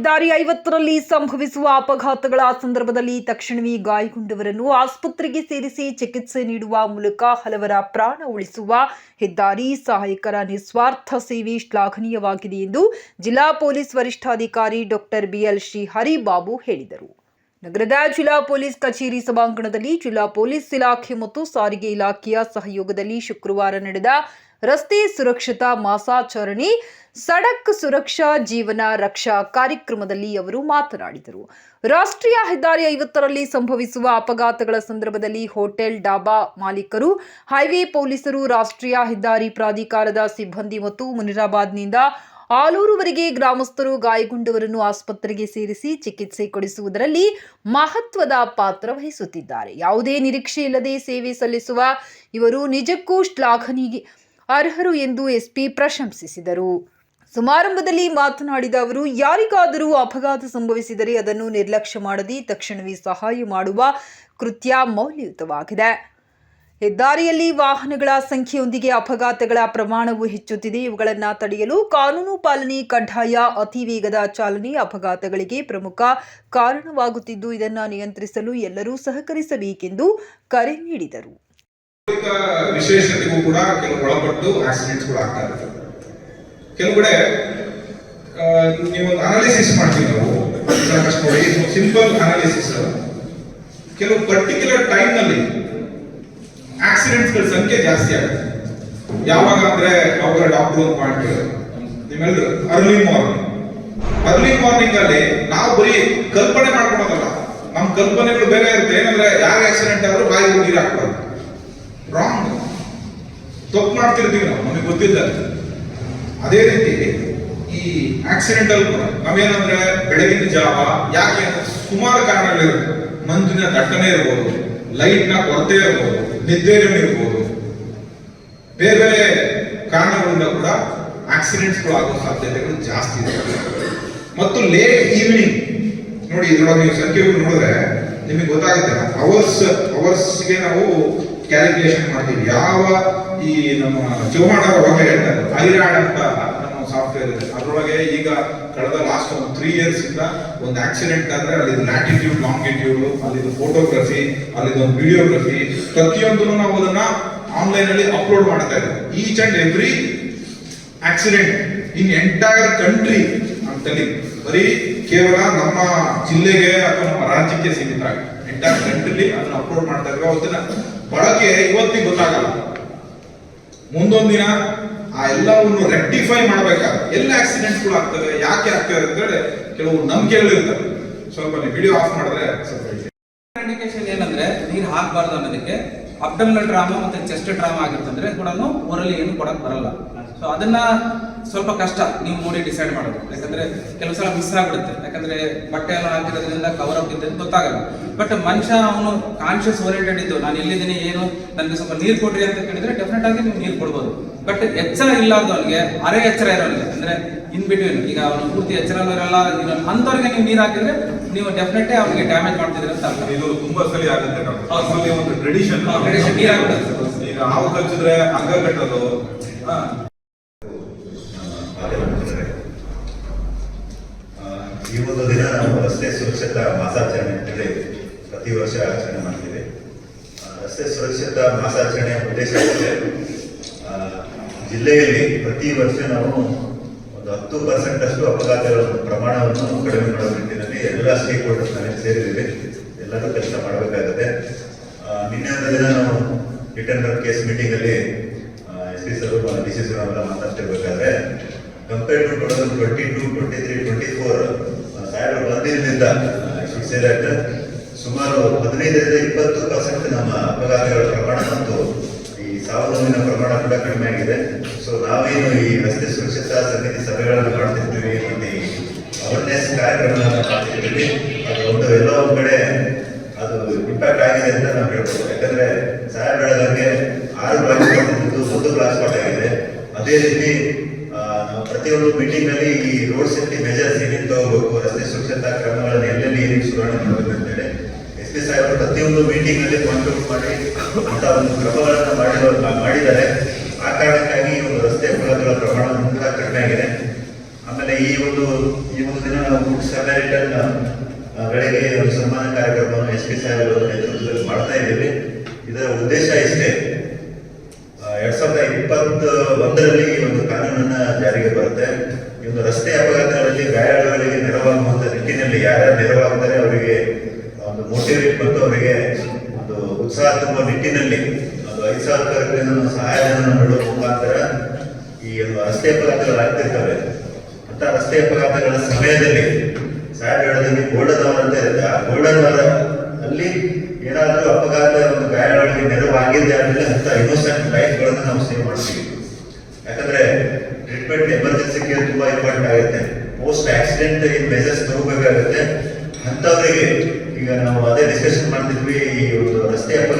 ಹೆದ್ದಾರಿ ಐವತ್ತರಲ್ಲಿ ಸಂಭವಿಸುವ ಅಪಘಾತಗಳ ಸಂದರ್ಭದಲ್ಲಿ ತಕ್ಷಣವೇ ಗಾಯಗೊಂಡವರನ್ನು ಆಸ್ಪತ್ರೆಗೆ ಸೇರಿಸಿ ಚಿಕಿತ್ಸೆ ನೀಡುವ ಮೂಲಕ ಹಲವರ ಪ್ರಾಣ ಉಳಿಸುವ ಹೆದ್ದಾರಿ ಸಹಾಯಕರ ನಿಸ್ವಾರ್ಥ ಸೇವೆ ಶ್ಲಾಘನೀಯವಾಗಿದೆ ಎಂದು ಜಿಲ್ಲಾ ಪೊಲೀಸ್ ವರಿಷ್ಠಾಧಿಕಾರಿ ಡಾಕ್ಟರ್ ಬಿಎಲ್ ಶ್ರೀ ಹರಿಬಾಬು ಹೇಳಿದರು. ನಗರದ ಜಿಲ್ಲಾ ಪೊಲೀಸ್ ಕಚೇರಿ ಸಭಾಂಗಣದಲ್ಲಿ ಜಿಲ್ಲಾ ಪೊಲೀಸ್ ಇಲಾಖೆ ಮತ್ತು ಸಾರಿಗೆ ಇಲಾಖೆಯ ಸಹಯೋಗದಲ್ಲಿ ಶುಕ್ರವಾರ ನಡೆದ ರಸ್ತೆ ಸುರಕ್ಷತಾ ಮಾಸಾಚರಣೆ ಸಡಕ್ ಸುರಕ್ಷಾ ಜೀವನ ರಕ್ಷಾ ಕಾರ್ಯಕ್ರಮದಲ್ಲಿ ಅವರು ಮಾತನಾಡಿದರು. ರಾಷ್ಟ್ರೀಯ ಹೆದ್ದಾರಿ ಐವತ್ತರಲ್ಲಿ ಸಂಭವಿಸುವ ಅಪಘಾತಗಳ ಸಂದರ್ಭದಲ್ಲಿ ಹೋಟೆಲ್ ಡಾಬಾ ಮಾಲೀಕರು, ಹೈವೇ ಪೊಲೀಸರು, ರಾಷ್ಟ್ರೀಯ ಹೆದ್ದಾರಿ ಪ್ರಾಧಿಕಾರದ ಸಿಬ್ಬಂದಿ ಮತ್ತು ಮುನಿರಾಬಾದ್ನಿಂದ ಆಲೂರುವರೆಗೆ ಗ್ರಾಮಸ್ಥರು ಗಾಯಗೊಂಡವರನ್ನು ಆಸ್ಪತ್ರೆಗೆ ಸೇರಿಸಿ ಚಿಕಿತ್ಸೆ ಕೊಡಿಸುವುದರಲ್ಲಿ ಮಹತ್ವದ ಪಾತ್ರ ವಹಿಸುತ್ತಿದ್ದಾರೆ. ಯಾವುದೇ ನಿರೀಕ್ಷೆ ಇಲ್ಲದೆ ಸೇವೆ ಸಲ್ಲಿಸುವ ಇವರು ನಿಜಕ್ಕೂ ಶ್ಲಾಘನೀಯ ಅರ್ಹರು ಎಂದು ಎಸ್ಪಿ ಪ್ರಶಂಸಿಸಿದರು. ಸಮಾರಂಭದಲ್ಲಿ ಮಾತನಾಡಿದ ಅವರು, ಯಾರಿಗಾದರೂ ಅಪಘಾತ ಸಂಭವಿಸಿದರೆ ಅದನ್ನು ನಿರ್ಲಕ್ಷ್ಯ ಮಾಡದೆ ತಕ್ಷಣವೇ ಸಹಾಯ ಮಾಡುವ ಕೃತ್ಯ ಮೌಲ್ಯಯುತವಾಗಿದೆ. ಹೆದ್ದಾರಿಯಲ್ಲಿ ವಾಹನಗಳ ಸಂಖ್ಯೆಯೊಂದಿಗೆ ಅಪಘಾತಗಳ ಪ್ರಮಾಣವು ಹೆಚ್ಚುತ್ತಿದೆ. ಇವುಗಳನ್ನು ತಡೆಯಲು ಕಾನೂನು ಪಾಲನೆ ಕಡ್ಡಾಯ, ಅತಿ ವೇಗದ ಚಾಲನೆ ಅಪಘಾತಗಳಿಗೆ ಪ್ರಮುಖ ಕಾರಣವಾಗುತ್ತಿದ್ದು, ಇದನ್ನು ನಿಯಂತ್ರಿಸಲು ಎಲ್ಲರೂ ಸಹಕರಿಸಬೇಕೆಂದು ಕರೆ ನೀಡಿದರು. ವಿಶೇಷತೆಗೂ ಕೂಡ ಕೆಲವು ಒಳಪಟ್ಟು ಆಕ್ಸಿಡೆಂಟ್ಸ್ಗಳು ಆಗ್ತಾ ಇರ್ತವೆ ಕೆಲವು ಕಡೆ ನೀವೊಂದು ಅನಾಲಿಸಿಸ್ ಮಾಡ್ತೀವಿ ನಾವು. ಸಾಕಷ್ಟು ನೋಡಿ ಸಿಂಪಲ್ ಅನಾಲಿಸಿಸ್ ಕೆಲವು ಪರ್ಟಿಕ್ಯುಲರ್ ಟೈಮ್ನಲ್ಲಿ ಆಕ್ಸಿಡೆಂಟ್ಸ್ಗಳ ಸಂಖ್ಯೆ ಜಾಸ್ತಿ ಆಗುತ್ತೆ. ಯಾವಾಗ ಅಂದ್ರೆ ಅವರ ಡಾಕ್ಟರ್ ಒಂದು ಪಾಯಿಂಟ್ ನಿಮ್ಮೆಲ್ಲರೂ ಅರ್ಲಿ ಮಾರ್ನಿಂಗ್ ಅರ್ಲಿ ಮಾರ್ನಿಂಗ್ ಅಲ್ಲಿ ನಾವು ಬರೀ ಕಲ್ಪನೆ ಮಾಡ್ಕೊಳೋದಲ್ಲ. ನಮ್ಮ ಕಲ್ಪನೆಗಳು ಬೇರೆ ಇರುತ್ತೆ. ಏನಂದ್ರೆ, ಯಾರು ಆಕ್ಸಿಡೆಂಟ್ ಆದ್ರೂ ಬಾಯಿ ನೀರು ಹಾಕ್ಬಾರ್ದು. ರಾಂಗ್ ತಪ್ಪು ಮಾಡ್ತಿರ್ತೀವಿ ನಾವು, ನಮಗೆ ಗೊತ್ತಿಲ್ಲ ಅದೇ. ರೀತಿ ಈ ಆಕ್ಸಿಡೆಂಟಲ್ ಕೂಡ, ನಾವೇನಂದ್ರೆ ಬೆಳಗಿನ ಜಾವ, ಯಾಕೆ ಸುಮಾರು ಕಾರಣಗಳಿರುತ್ತೆ ಮಂಜಿನ ದಟ್ಟಣೆ ಇರ್ಬೋದು ಲೈಟ್ನ ಕೊರತೆ ಇರ್ಬೋದು, ನಿದ್ದೆ ಇರ್ಬೋದು. ಬೇರೆ ಬೇರೆ ಕಾರಣಗಳಿಂದ ಕೂಡ ಆಕ್ಸಿಡೆಂಟ್ಸ್ಗಳು ಆಗೋ ಸಾಧ್ಯತೆಗಳು ಜಾಸ್ತಿ ಇದೆ. ಮತ್ತು ಲೇಟ್ ಈವ್ನಿಂಗ್ ನೋಡಿ ಇದ್ರೊಳಗೆ ನೀವು ಸಂಖ್ಯೆಗಳು ನೋಡಿದ್ರೆ ನಿಮಗೆ ಗೊತ್ತಾಗುತ್ತೆ. ಅವರ್ಸ್, ಅವರ್ಸ್ಗೆ ನಾವು ಕ್ಯಾಲ್ಕುಲೇಷನ್ ಮಾಡ್ತೀವಿ. ಯಾವ ಈ ನಮ್ಮ ಚೌಹಾಣ ಒಳಗೆ ಹೇಳ್ತಾರೆ ಐರಾಡ್ ಅಂತ ನಮ್ಮ ಸಾಫ್ಟ್ವೇರ್ ಇದೆ. ಅದರೊಳಗೆ ಈಗ ಕಳೆದ ಲಾಸ್ಟ್ ಒಂದು ತ್ರೀ ಇಯರ್ಸ್ ಇಂದ ಒಂದು ಆಕ್ಸಿಡೆಂಟ್ ಆದ್ರೆ ಅಲ್ಲಿ ಲ್ಯಾಟಿಟ್ಯೂಡ್ ಲಾಂಗಿಟ್ಯೂಡ್ ಅಲ್ಲಿ ಫೋಟೋಗ್ರಫಿ ಅಲ್ಲಿ ಒಂದು ವಿಡಿಯೋಗ್ರಫಿ ಪ್ರತಿಯೊಂದನ್ನು ನಾವು ಅದನ್ನ ಆನ್ಲೈನ್ ಅಲ್ಲಿ ಅಪ್ಲೋಡ್ ಮಾಡ್ತಾ ಇದ್ದೀವಿ each and every accident in entire country ಅಂತಲ್ಲಿ ಬರೀ ಕೇವಲ ನಮ್ಮ ಜಿಲ್ಲೆಗೆ ಅಥವಾ ನಮ್ಮ ರಾಜ್ಯಕ್ಕೆ ಸೀಮಿತ ಆಗಿ ಎಂಟೈರ್ ಕಂಟ್ರಿಲಿ ಅದನ್ನ ಅಪ್ಲೋಡ್ ಮಾಡ್ತಾ ಇದ್ವಿ ಬಳಕೆ ಇವತ್ತಿಗೆ ಗೊತ್ತಾಗಲ್ಲ. ಮುಂದೊಂದು ದಿನ ಆ ಎಲ್ಲವನ್ನು ರೆಕ್ಟಿಫೈ ಮಾಡಬೇಕಾ ಎಲ್ಲ ಆಕ್ಸಿಡೆಂಟ್ಸ್ಗಳು ಆಗ್ತವೆ ಯಾಕೆ ಆಗ್ತವೆ ಅಂತೇಳಿ ಕೆಲವು ನಂಬಿಕೆಗಳು ಇರ್ತವೆ. ಸ್ವಲ್ಪ ವಿಡಿಯೋ ಆಫ್ ಮಾಡಿದ್ರೆ ಸ್ವಲ್ಪ ಏನಂದ್ರೆ ನೀರು ಹಾಕಬಾರ್ದು ಅನ್ನೋದಕ್ಕೆ ಅಬ್ಡಮಿನಲ್ ಡ್ರಾಮಾ ಮತ್ತು ಚೆಸ್ಟ್ ಡ್ರಾಮಾ ಆಗಿರ್ತಂದ್ರೆ ಕೂಡ ಊರಲ್ಲಿ ಏನು ಕೊಡಕ್ಕೆ ಬರಲ್ಲ. ಸೊ ಅದನ್ನ ಸ್ವಲ್ಪ ಕಷ್ಟ ನೀವು ನೋಡಿ ಡಿಸೈಡ್ ಮಾಡೋದು. ಯಾಕಂದ್ರೆ ಕೆಲವು ಸಲ ಮಿಸ್ ಆಗ್ಬಿಡುತ್ತೆ. ಯಾಕಂದ್ರೆ ಬಟ್ಟೆ ಎಲ್ಲ ಹಾಕಿರೋದ್ರಿಂದ ಕವರ್ ಅಪ್ ಇದ್ದಲ್ಲಿ ಗೊತ್ತಾಗಲ್ಲ. ಬಟ್ ಮನುಷ್ಯ ಅವನು ಕಾನ್ಶಿಯಸ್ ಓರಿಯೆಂಟೆಡ್ ಇದ್ದು, ನಾನು ಎಲ್ಲಿದ್ದೀನಿ ಏನು? ನನಗೆ ಸ್ವಲ್ಪ ನೀರು ಕೊಡ್ರಿ ಅಂತ ಕೇಳಿದ್ರೆ ಡೆಫಿನೆಟ್ ಆಗಿ ನೀವು ನೀರು ಕೊಡ್ಬೋದು. ಬಟ್ ಎಚ್ಚರ ಇಲ್ಲಾರ್ದವನಿಗೆ ಅರೆ ಎಚ್ಚರ ಇರೋನಿಗೆ ಅಂದ್ರೆ ಇನ್ ಬಿಟ್ವೀನ್ ಈಗ ಅವನು ಪೂರ್ತಿ ಎಚ್ಚರ ಇರಲ್ಲ ಅಂಥವ್ರಿಗೆ ನೀವು ನೀರು ಹಾಕಿದ್ರೆ ನೀವು ಡೆಫಿನೆಟ್ ಅವನಿಗೆ ಡ್ಯಾಮೇಜ್ ಮಾಡ್ತಿದ್ರೆ ಅಂತ ಅರ್ಥ. ಇದು ತುಂಬಾ ಸಲ ಆಗುತ್ತೆ ಡಾಕ್ಟರ್. ನಮ್ಮಲ್ಲಿ ಒಂದು ಟ್ರೆಡಿಷನ್ ಟ್ರೆಡಿಷನ್ ನೀರ್ ಹಾಕ್ಬಿಡೋದು. ಈಗ ಹಾವು ಕಚ್ಚಿದ್ರೆ ಅಂಗ ಕಟ್ಟೋದು. ಈ ಒಂದು ದಿನ ನಾವು ರಸ್ತೆ ಸುರಕ್ಷತಾ ಮಾಸಾಚರಣೆ ಅಂತೇಳಿ ಪ್ರತಿ ವರ್ಷ ಆಚರಣೆ ಮಾಡ್ತೀವಿ. ರಸ್ತೆ ಸುರಕ್ಷತಾ ಮಾಸಾಚರಣೆಯ ಉದ್ದೇಶ ಜಿಲ್ಲೆಯಲ್ಲಿ ಪ್ರತಿ ವರ್ಷ ನಾವು ಒಂದು ಹತ್ತು ಪರ್ಸೆಂಟ್ ಅಷ್ಟು ಅಪಘಾತಗಳ ಪ್ರಮಾಣವನ್ನು ಕಡಿಮೆ ನಿಟ್ಟಿನಲ್ಲಿ ಎಲ್ಲ ಸ್ಟೇಕ್ ಹೋಲ್ಡರ್ಸ್ ಸೇರಿದ್ದೀವಿ. ಎಲ್ಲರೂ ಕೆಲಸ ಮಾಡಬೇಕಾಗುತ್ತೆ. ನಿನ್ನೆ ಒಂದು ದಿನ ನಾವು ರಿಟರ್ನ್ ಕೇಸ್ ಮೀಟಿಂಗ್ ಅಲ್ಲಿ S P sir D C sir ಅವರೆಲ್ಲ ಮಾತಾಡ್ತಿರ್ಬೇಕಾದ್ರೆ compare to total twenty two twenty three twenty four ಸಾವಿರ ಬಂದಿದ್ದರಿಂದ ಶುಡ್ ಸೇ ಸುಮಾರು ಹದಿನೈದರಿಂದ ಇಪ್ಪತ್ತು ಪರ್ಸೆಂಟ್ ನಮ್ಮ ಅಪಘಾತಗಳ ಪ್ರಮಾಣ ಮತ್ತು ಈ ಸಾವು ನೋವಿನ ಪ್ರಮಾಣ ಕೂಡ ಕಡಿಮೆ ಆಗಿದೆ. ಸೊ ನಾವೇನು ಈ ರಸ್ತೆ ಸುರಕ್ಷತಾ ಸಮಿತಿ ಸಭೆಗಳನ್ನು ಮಾಡ್ತಿರ್ತೀವಿ ಮತ್ತೆ ಅವೇರ್ನೆಸ್ ಕಾರ್ಯಕ್ರಮ ಮಾಡ್ತಿದ್ದೀವಿ. ಅದು ಒಂದು ಎಲ್ಲೋ ಒಂದು ಕಡೆ ಅದು ಇಂಪ್ಯಾಕ್ಟ್ ಆಗಿದೆ ಅಂತ ನಾವು ಹೇಳ್ಬೋದು. ಯಾಕಂದ್ರೆ ಸಾಹೇಬ್ ಹೇಳದಂಗೆ ಆರು ಕ್ಲಾಸ್ ಇದ್ದು ಒಂದು ಕ್ಲಾಸ್ ಸ್ಪಾಟ್ ಆಗಿದೆ ಅದೇ ರೀತಿ ಪ್ರತಿಯೊಂದು ಮೀಟಿಂಗ್ನಲ್ಲಿ ಈ ರೋಡ್ ಸೇಫ್ಟಿ ಮೆಜರ್ಸ್ ಏನೇನು ತಗೋಬೇಕು ರಸ್ತೆ ಸುರಕ್ಷತಾ ಕ್ರಮಗಳನ್ನು ಎಲ್ಲೆಲ್ಲಿ ಏನೇನು ಸುಧಾರಣೆ ಮಾಡಬೇಕು ಅಂತೇಳಿ. ಎಸ್ ಪಿ ಸಾಹೇಬರು ಪ್ರತಿಯೊಂದು ಮೀಟಿಂಗ್ನಲ್ಲಿ ಕಾಂಟ್ರಿಬ್ಯೂಟ್ ಮಾಡಿ ಅಂತ ಒಂದು ಕ್ರಮಗಳನ್ನು ಮಾಡಿರೋ ಮಾಡಿದ್ದಾರೆ ಆ ಕಾರಣಕ್ಕಾಗಿ ಈ ಒಂದು ರಸ್ತೆ ಅಪಘಾತಗಳ ಪ್ರಮಾಣ ಕೂಡ ಕಡಿಮೆ ಆಗಿದೆ ಆಮೇಲೆ ಈ ಒಂದು ಈ ಒಂದು ದಿನ ನಾವು ಗುಡ್ ಸಮಾರಿಟನ್ ಗಳಿಗೆ ಒಂದು ಸನ್ಮಾನ ಕಾರ್ಯಕ್ರಮವನ್ನು ಎಸ್ ಪಿ ಸಾಹೇಬರ ನೇತೃತ್ವದಲ್ಲಿ ಮಾಡ್ತಾ ಇದ್ದೀವಿ ಇದರ ಉದ್ದೇಶ ಇಷ್ಟೇ ಆ, ಎರಡ್ ಸಾವಿರದ ಇಪ್ಪತ್ತ ಒಂದರಲ್ಲಿ ಈ ಒಂದು ಕಾನೂನನ್ನ ಜಾರಿಗೆ ಬರುತ್ತೆ. ಈ ಒಂದು ರಸ್ತೆ ಅಪಘಾತಗಳಲ್ಲಿ ಗಾಯಾಳುಗಳಿಗೆ ನೆರವಾಗುವಂತ ನಿಟ್ಟಿನಲ್ಲಿ ಯಾರ್ಯಾರು ನೆರವಾಗ್ತಾರೆ, ಅವರಿಗೆ ಒಂದು ಮೋಟಿವೇಟ್ ಮತ್ತು ಅವರಿಗೆ ಒಂದು ಉತ್ಸಾಹ ತುಂಬುವ ನಿಟ್ಟಿನಲ್ಲಿ ಒಂದು ಐದು ಸಾವಿರ ರೂಪಾಯಿಗಳನ್ನು ಸಹಾಯಧನ ನೀಡುವ ಮುಖಾಂತರ ಈ ಒಂದು ರಸ್ತೆ ಅಪಘಾತಗಳು ಆಗ್ತಿರ್ತವೆ. ಅಂತ ರಸ್ತೆ ಅಪಘಾತಗಳ ಸಮಯದಲ್ಲಿ ಹೇಳಿದಂಗೆ ಗೋಲ್ಡನ್ ಅವರ್ ಅಂತ ಇರುತ್ತೆ. ಆ ಗೋಲ್ಡನ್ ಅವರ್ ಅಲ್ಲಿ ಏನಾದರೂ ಅಪಘಾತ ಒಂದು ಗಾಯಗಳಿಗೆ ನೆರವಾಗಿದೆ ಅಂದರೆ ಅಂತ ಇನ್ನೋಸೆಂಟ್ ಲೈಫ್ಗಳನ್ನು ನಾವು ಸೇವ್ ಮಾಡ್ತೀವಿ ಯಾಕಂದ್ರೆ ಟ್ರೀಟ್ಮೆಂಟ್ ಎಮರ್ಜೆನ್ಸಿ ಕೇರ್ ತುಂಬಾ ಇಂಪಾರ್ಟೆಂಟ್ ಆಗುತ್ತೆ ಪೋಸ್ಟ್ ಆಕ್ಸಿಡೆಂಟ್ ಏನ್ ಮೆಸೇಜ್ ತಗೋಬೇಕಾಗುತ್ತೆ ಅಂತವರಿಗೆ ಈಗ ನಾವು ಅದೇ ಡಿಸ್ಕಷನ್ ಮಾಡ್ತಿದ್ವಿ ಈ ಒಂದು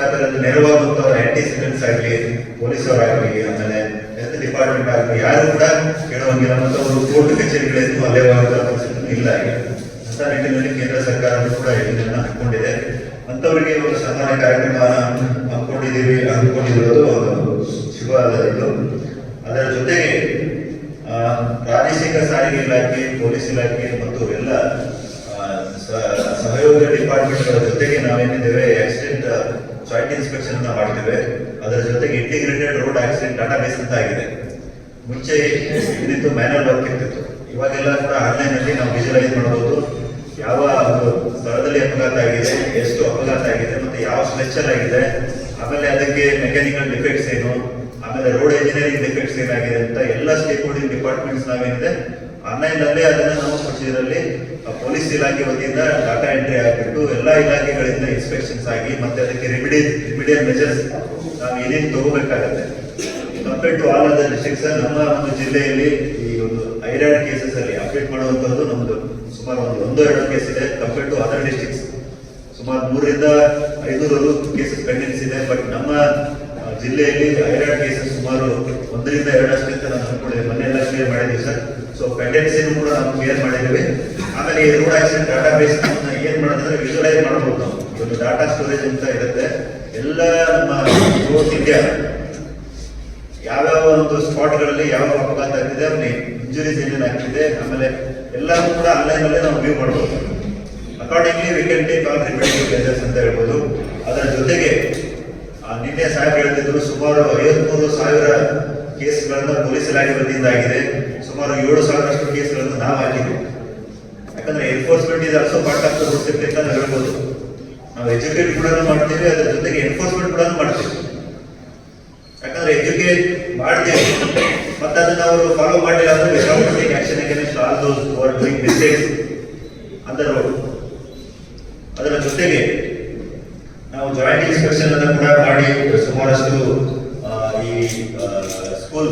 ರಸ್ತೆ ಅಪಘಾತಗಳಲ್ಲಿ ನೆರವಾಗುವಂತವ್ರ ಆಂಟಿಸಿಡೆಂಟ್ಸ್ ಆಗಲಿ, ಪೊಲೀಸರಾಗಲಿ, ಆಮೇಲೆ ಹೆಲ್ತ್ ಡಿಪಾರ್ಟ್ಮೆಂಟ್ ಆಗಲಿ, ಯಾರು ಕೂಡ ಕೇಳುವಂಗಿಲ್ಲ ಮತ್ತು ಅವರು ಕೋರ್ಟ್ ಕಚೇರಿಗಳಿಂದ ಅಲ್ಲೇ ಹೋಗುವ ಪರಿಸ್ಥಿತಿ ಇಲ್ಲ ಅಂತ ನಿಟ್ಟಿನಲ್ಲಿ ಕೇಂದ್ರ ಸರ್ಕಾರ ಕೂಡ ಇದನ್ನ ಹಾಕೊಂಡಿದೆ. ಅಂತವರಿಗೆ ಒಂದು ಸನ್ಮಾನ ಕಾರ್ಯಕ್ರಮ ಹಾಕೊಂಡಿದ್ದೀವಿ ಹಾಕೊಂಡಿರೋದು ಒಂದು ಶುಭವಾದ ಇದು. ಅದರ ಜೊತೆಗೆ ಪ್ರಾದೇಶಿಕ ಸಾರಿಗೆ ಇಲಾಖೆ, ಪೊಲೀಸ್ ಇಲಾಖೆ ಮತ್ತು ಎಲ್ಲ ಸಹಯೋಗ ಡಿಪಾರ್ಟ್ಮೆಂಟ್ಗಳ ಜೊತೆಗೆ ನಾವೇನಿದ್ದೇವೆ ಆಕ್ಸಿಡೆಂಟ್ ಜಾಯಿಂಟ್ ಇನ್ಸ್ಪೆಕ್ಷನ್ ಅನ್ನ ಮಾಡ್ತೇವೆ ಅದರ ಜೊತೆಗೆ ಇಂಟಿಗ್ರೇಟೆಡ್ ರೋಡ್ ಆಕ್ಸಿಡೆಂಟ್ ಡಾಟಾಬೇಸ್ ಅಂತ ಆಗಿದೆ. ಮುಂಚೆ ಇದಿತ್ತು ಮ್ಯಾನುವಲ್ ವರ್ಕ್ ಇರ್ತಿತ್ತು. ಇವಾಗೆಲ್ಲ ಕೂಡ ಆನ್ಲೈನ್ ಅಲ್ಲಿ ನಾವು ವಿಜುವಲೈಸ್ ಮಾಡಬಹುದು. ಯಾವ ಸ್ಥಳದಲ್ಲಿ ಅಪಘಾತ ಆಗಿದೆ, ಎಷ್ಟು ಅಪಘಾತ ಆಗಿದೆ, ಮತ್ತೆ ಯಾವ ಸ್ಟ್ರೆಚರ್ ಆಗಿದೆ, ಆಮೇಲೆ ಅದಕ್ಕೆ ಮೆಕ್ಯಾನಿಕಲ್ ಡಿಫೆಕ್ಟ್ಸ್ ಏನು, ಆಮೇಲೆ ರೋಡ್ ಇಂಜಿನಿಯರಿಂಗ್ ಡಿಫೆಕ್ಟ್ಸ್ ಏನಾಗಿದೆ ಅಂತ ಎಲ್ಲ ಸ್ಟೇಕ್ ಹೋಲ್ಡಿಂಗ್ ಡಿಪಾರ್ಟ್ಮೆಂಟ್ಸ್ ನಾವೇನಿದೆ ಆನ್ಲೈನ್ ಅದನ್ನು ನಾವು ಪ್ರೊಸೀಜರಲ್ಲಿ ಪೊಲೀಸ್ ಇಲಾಖೆ ವತಿಯಿಂದ ಡಾಟಾ ಎಂಟ್ರಿ ಆಗಿಬಿಟ್ಟು ಎಲ್ಲ ಇಲಾಖೆಗಳಿಂದ ಇನ್ಸ್ಪೆಕ್ಷನ್ಸ್ ಆಗಿ ಮತ್ತೆ ಅದಕ್ಕೆ ರೆಮಿಡಿ ರೆಮಿಡಿಯಲ್ ಮೆಜರ್ಸ್ ನಾವು ಏನೇನು ತಗೋಬೇಕಾಗತ್ತೆ. Compare to all other districts ನಮ್ಮ ಒಂದು ಜಿಲ್ಲೆಯಲ್ಲಿ ಈ ಒಂದು ಐರಾಡ್ ಕೇಸಸ್ ಅಲ್ಲಿ ಅಪ್ಡೇಟ್ ಮಾಡುವಂತದ್ದು ನಮ್ದು ಸುಮಾರು ಒಂದು ಒಂದು ಎರಡು ಕೇಸ್ ಇದೆ. ಕಂಪೇರ್ ಟು ಅದರ್ ಡಿಸ್ಟ್ರಿಕ್ಟ್ಸ್ ಸುಮಾರು ಮೂರರಿಂದ ಐನೂರು ಕೇಸಸ್ ಪೆಂಡೆನ್ಸ್ ಇದೆ. ಬಟ್ ನಮ್ಮ ಜಿಲ್ಲೆಯಲ್ಲಿ ಐರಾಡ್ ಕೇಸಸ್ ಸುಮಾರು ಒಂದರಿಂದ ಎರಡಷ್ಟು ಅಂತ ನಾನು ಅನ್ಕೊಂಡಿದ್ದೆ ಮನೆಯೆಲ್ಲ ಕ್ಲಿಯರ್ ಮಾಡಿದ್ದೀವಿ ಸರ್. ಸೊ ಪೆಂಡೆನ್ಸಿನೂ ಕೂಡ ನಾವು ಕ್ಲಿಯರ್ ಮಾಡಿದ್ದೀವಿ. ಆಮೇಲೆ ಈ ರೋಡ್ ಆಕ್ಸಿಡೆಂಟ್ ಡಾಟಾ ಬೇಸ್ ಏನ್ ಮಾಡೋದಂದ್ರೆ ವಿಜುವಲೈಸ್ ಮಾಡ್ಬೋದು ನಾವು. ಒಂದು ಡಾಟಾ ಸ್ಟೋರೇಜ್ ಅಂತ ಇರುತ್ತೆ. ಎಲ್ಲ ನಮ್ಮ ಇಂಡಿಯಾ ಯಾವ್ಯಾವ ಒಂದು ಸ್ಪಾಟ್ಗಳಲ್ಲಿ ಯಾವ ಅಪಘಾತ ಆಗಿದೆ ಅವ್ನಿ ಇಂಜುರೀಸ್ ಏನೇನು ಆಗ್ತಿದೆ, ಆಮೇಲೆ ಎಲ್ಲರೂ ಕೂಡ ಆನ್ಲೈನ್ ಅಲ್ಲೇ ನಾವು ವ್ಯೂ ಮಾಡ್ಬೋದು. Accordingly we can take remedial measures ಅಂತ ಹೇಳ್ಬೋದು. ಅದರ ಜೊತೆಗೆ ನಿನ್ನೆ ಸಾಹೇಬ್ ಹೇಳ್ತಿದ್ರು ಸುಮಾರು ಐವತ್ಮೂರು ಸಾವಿರ ಕೇಸ್ಗಳನ್ನು ಪೊಲೀಸ್ ಇಲಾಖೆ ಆಗಿದೆ ಸುಮಾರು ಏಳು ಸಾವಿರಷ್ಟು ಕೇಸ್ಗಳನ್ನು ನಾವು ಹಾಕಿದ್ವಿ. ಯಾಕಂದ್ರೆ enforcement is also part of the ಅಂತ ನಾವು ಹೇಳ್ಬೋದು. ನಾವು ಎಜುಕೇಟ್ ಕೂಡ ಮಾಡ್ತೀವಿ, ಅದರ ಜೊತೆಗೆ ಎನ್ಫೋರ್ಸ್ಮೆಂಟ್ ಕೂಡ ಮಾಡ್ತೀವಿ. ಯಾಕಂದ್ರೆ ಎಜುಕೇಟ್ ಮಾಡ್ತೀವಿ. ಮತ್ತೆ ಅದನ್ನ ಅವರು ಫಾಲೋ ಮಾಡಿಲ್ಲ ಅಂದ್ರೆ action against all those are doing mistakes ಅಂತ ಅದರ ಜೊತೆಗೆ ಇನ್ಸ್ಪೆಕ್ಷನ್ ಅನ್ನು ಕೂಡ ಮಾಡಿ ಸುಮಾರಷ್ಟು ಈ ಸ್ಕೂಲ್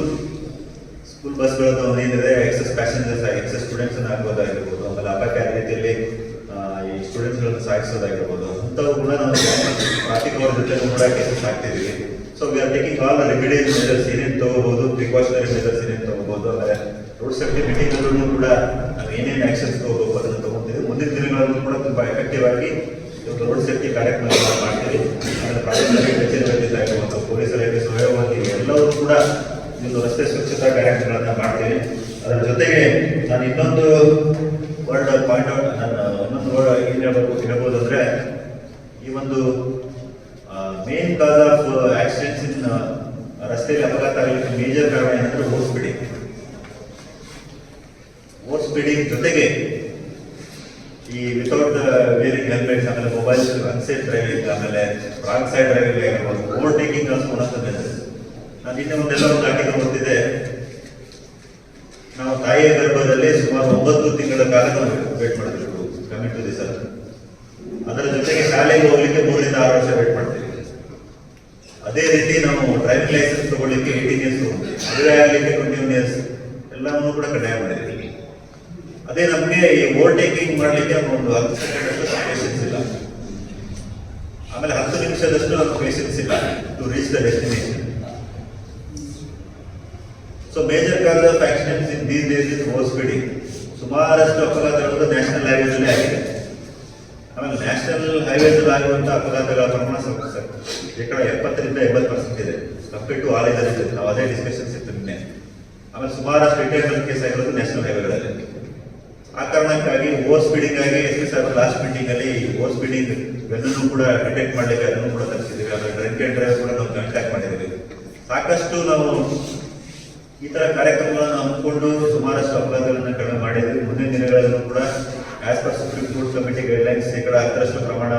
ಸ್ಕೂಲ್ ಬಸ್ಗಳದ್ದು ಏನಿದೆ ಎಕ್ಸಸ್ ಪ್ಯಾಸೆಂಜರ್ಸ್ ಎಕ್ಸಸ್ ಸ್ಟೂಡೆಂಟ್ಸ್ ಅನ್ನು ಹಾಕೋದಾಗಿರ್ಬೋದು ಆಮೇಲೆ ಅಪಘಾತ ರೀತಿಯಲ್ಲಿ ಈ ಸ್ಟೂಡೆಂಟ್ಸ್ಗಳನ್ನು ಸಾಗಿಸೋದಾಗಿರ್ಬೋದು. ಅಂಥವು ಕೂಡ ನಾವು ಟ್ರಾಫಿಕ್ ಅವ್ರ ಜೊತೆ ಕೂಡ ಕೆಲಸ ಆಗ್ತಿದ್ದೀವಿ so we are taking all remedial measures ಏನೇನು ತಗೋಬಹುದು ಪ್ರಿಕಾಷನರಿ ಮೆಜರ್ಸ್ ಏನೇನು ತಗೋಬಹುದು ಆಮೇಲೆ ರೋಡ್ ಸೇಫ್ಟಿ ಮೀಟಿಂಗ್ ಅಲ್ಲೂ ಕೂಡ ನಾವು ಏನೇನು ಆಕ್ಷನ್ಸ್ ತಗೋಬೇಕು ಅದನ್ನು ತಗೊತೀವಿ ಮುಂದಿನ ದಿನಗಳಲ್ಲೂ ಕೂಡ ತುಂಬಾ ಎಫೆಕ್ಟಿವ್ ಆಗಿ ರೋಡ್ ಸೇಫ್ಟಿ ಕಾರ್ಯಕ್ರಮಗಳನ್ನು ಮಾಡ್ತೀವಿ ಆಮೇಲೆ ಪ್ರಾದೇಶಿಕ ಕಚೇರಿಗಳಲ್ಲಿ ಆಗಿರುವಂಥ ಪೊಲೀಸ್ ಇಲಾಖೆ ಸಹಯೋಗವಾಗಿ ಎಲ್ಲವೂ ಕೂಡ ಒಂದು ರಸ್ತೆ ಸ್ವಚ್ಛತಾ ಕಾರ್ಯಕ್ರಮಗಳನ್ನು ಮಾಡ್ತೀವಿ ಅದರ ಜೊತೆಗೆ ನಾನು ಇನ್ನೊಂದು ವರ್ಡ್ ಪಾಯಿಂಟ್ ಔಟ್ ನಾನು ಇನ್ನೊಂದು ವರ್ಡ್ ಏನು ಹೇಳಬೇಕು ಹೇಳ್ಬೋದು ಅಂದ್ರೆ ಈ ಒಂದು main cause of accidents in ರಸ್ತೆಯಲ್ಲಿ ಅಪಘಾತ ಆಗಲಿಕ್ಕೆ ಮೇಜರ್ ಕಾರಣ ಏನಂದ್ರೆ ಓವರ್ ಸ್ಪೀಡಿಂಗ್ ಓವರ್ ಸ್ಪೀಡಿಂಗ್ ಜೊತೆಗೆ ಈ ವಿತೌಟ್ ವೇರಿಂಗ್ ಹೆಲ್ಮೆಟ್ಸ್ ಆಮೇಲೆ ಮೊಬೈಲ್ ಅನ್ಸೇಫ್ ಡ್ರೈವಿಂಗ್ ಆಮೇಲೆ ರಾಂಗ್ ಸೈಡ್ ಡ್ರೈವಿಂಗ್ ಆಗಿರ್ಬೋದು ಓವರ್ಟೇಕಿಂಗ್ ಆಲ್ಸೋ ನಾನು ನಿನ್ನೆ ಒಂದೆಲ್ಲ ಒಂದು ಆರ್ಟಿಕಲ್ ಓದ್ತಿದ್ದೆ ನಾವು ತಾಯಿಯ ಗರ್ಭದಲ್ಲಿ ಸುಮಾರು ಒಂಬತ್ತು ತಿಂಗಳ ಕಾಲ ನಾವು ವೇಟ್ ಮಾಡಬೇಕು ಕಮಿಂಗ್ ಟು ದಿಸ್ ಅದರ ಜೊತೆಗೆ ಶಾಲೆಗೆ ಹೋಗ್ಲಿಕ್ಕೆ ಮೂರರಿಂದ ಆರು ವರ್ಷ ವೇಟ್ ಮಾಡ್ತೀವಿ. ಅದೇ ರೀತಿ ನಾವು ಡ್ರೈವಿಂಗ್ ಲೈಸೆನ್ಸ್ ತಗೊಳ್ಳಿಕ್ಕೆ ಏಯ್ಟೀನ್ ಇಯರ್ಸ್ ಮದುವೆ ಆಗಲಿಕ್ಕೆ ಟ್ವೆಂಟಿ ಒನ್ ಇಯರ್ಸ್ ಎಲ್ಲವನ್ನೂ ಕೂಡ ಕಡ್ಡಾಯ ಮಾಡಿದ್ದೀವಿ ಅದೇ ನಮಗೆ ಈ ಓವರ್ಟೇಕಿಂಗ್ ಮಾಡಲಿಕ್ಕೆ ಒಂದು ಹತ್ತು ಸೆಕೆಂಡ್ ಇಲ್ಲ. ಆಮೇಲೆ ಹತ್ತು ನಿಮಿಷದಷ್ಟು ನಮ್ಗೆ ಪೇಷನ್ಸ್ ಇಲ್ಲ to reach the destination so major cause of accidents in these days in over ಸುಮಾರಷ್ಟು ಅಪಘಾತಗಳು ನ್ಯಾಷನಲ್ ಹೈವೇದಲ್ಲಿ ಆಗಿದೆ. ಆಮೇಲೆ ನ್ಯಾಷನಲ್ ಹೈವೇಸ್ ಆಗುವಂತ ಅಪಘಾತಗಳ ಪ್ರಮಾಣ ಸ್ವಲ್ಪ ಶೇಕಡ ಎಪ್ಪತ್ತರಿಂದ ಎಂಬತ್ತು ಪರ್ಸೆಂಟ್ ಇದೆ. ಕಂಪೇರ್ ಟು ಆಲ್ ಇದರ್ ನಾವು ಅದೇ ಡಿಸ್ಕಷನ್ಸ್ ಇತ್ತು ನಿನ್ನೆ. ಆಮೇಲೆ ಸುಮಾರಷ್ಟು ರಿಟೈರ್ಮೆಂಟ್ ಕೇಸ್ ಆಗಿರೋದು ನ್ಯಾಷನಲ್ ಹೈವೇಗಳಲ್ಲಿ ಆ ಕಾರಣಕ್ಕಾಗಿ ಓವರ್ ಸ್ಪೀಡಿಂಗ್ ಆಗಿ S P sir last meeting ಅಲ್ಲಿ ಓವರ್ ಸ್ಪೀಡಿಂಗ್ ಇವೆಲ್ಲನೂ ಕೂಡ ಡಿಟೆಕ್ಟ್ ಮಾಡಲಿಕ್ಕೆ ಅದನ್ನು ಕೂಡ ತರಿಸಿದ್ದೀವಿ ಅದರ ಡ್ರಿಂಕ್ ಅಂಡ್ ಕೂಡ ನಾವು ಕಾಂಟ್ಯಾಕ್ಟ್ ಮಾಡಿದ್ದೀವಿ. ಸಾಕಷ್ಟು ನಾವು ಈ ತರ ಕಾರ್ಯಕ್ರಮಗಳನ್ನು ಹಮ್ಮಿಕೊಂಡು ಸುಮಾರಷ್ಟು ಅಪರಾಧಗಳನ್ನು ಕಡಿಮೆ ಮಾಡಿದ್ವಿ ಮುಂದಿನ ದಿನಗಳಲ್ಲೂ ಕೂಡ as per supreme court committee guidelines ಶೇಕಡ ಹತ್ತರಷ್ಟು ಪ್ರಮಾಣ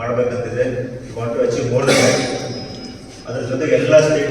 ಮಾಡಬೇಕಂತಿದೆ. ಅಚೀವ್ ಮೋರ್ ಅದರ ಜೊತೆಗೆ ಎಲ್ಲ ಸ್ಟೇಟ್